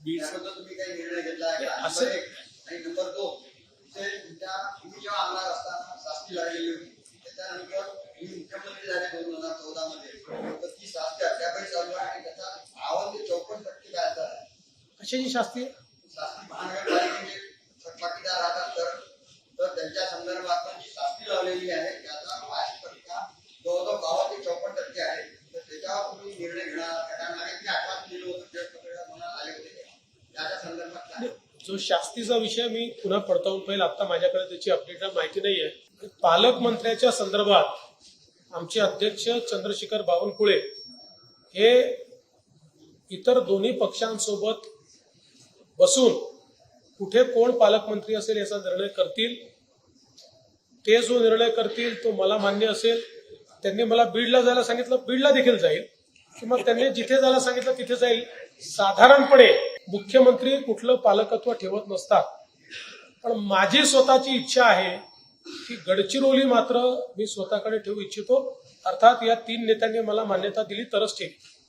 बीड त्याबद्दल तुम्ही काही निर्णय घेतला आहे का? असं- नंबर एक. आणि नंबर दोन ते तुमच्या तुम्ही जेव्हा आमदार असताना शास्ती लागलेली होती त्याच्यानंतर तुम्ही मुख्यमंत्री झाले दोन हजार चौदा मध्ये तर ती शास्ती अद्यापही चालू आहे आणि त्याचा बावन्न ते चौपन्न टक्के व्याज आहे? कशाची शास्ती शास्त्री महानगरपालिकेचे थकबाकीदार राहतात तर तर त्यांच्या संदर्भात पण जी शास्ती लावलेली आहे त्याचा पाच टक्का जवळजवळ बावन्न ते चौपन्न टक्के आहे तर त्याच्यावर तुम्ही निर्णय घेणार घेणार नाही मी आठवण दिलं होतं जज पकडा म्हणून आले होते त्याच्या संदर्भात काय जो शास्तीचा विषय मी पुन्हा पडताळून पाहिजे आता माझ्याकडे त्याची अपडेट माहिती नाही आहे पालकमंत्र्याच्या संदर्भात आमचे अध्यक्ष चंद्रशेखर बावनकुळे हे इतर दोन्ही पक्षांसोबत बसून कुठे कोण पालकमंत्री असेल याचा निर्णय करतील ते जो निर्णय करतील तो मला मान्य असेल. त्यांनी मला बीडला जायला सांगितलं बीडला देखील जाईल. किंवा त्यांनी जिथे जायला सांगितलं तिथे जाईल. साधारणपणे मुख्यमंत्री कुठलं पालकत्व ठेवत नसतात. पण माझी स्वतःची इच्छा आहे की गडचिरोली मात्र मी स्वतःकडे ठेवू इच्छितो. अर्थात या तीन नेत्यांनी मला मान्यता दिली तरच ठेवी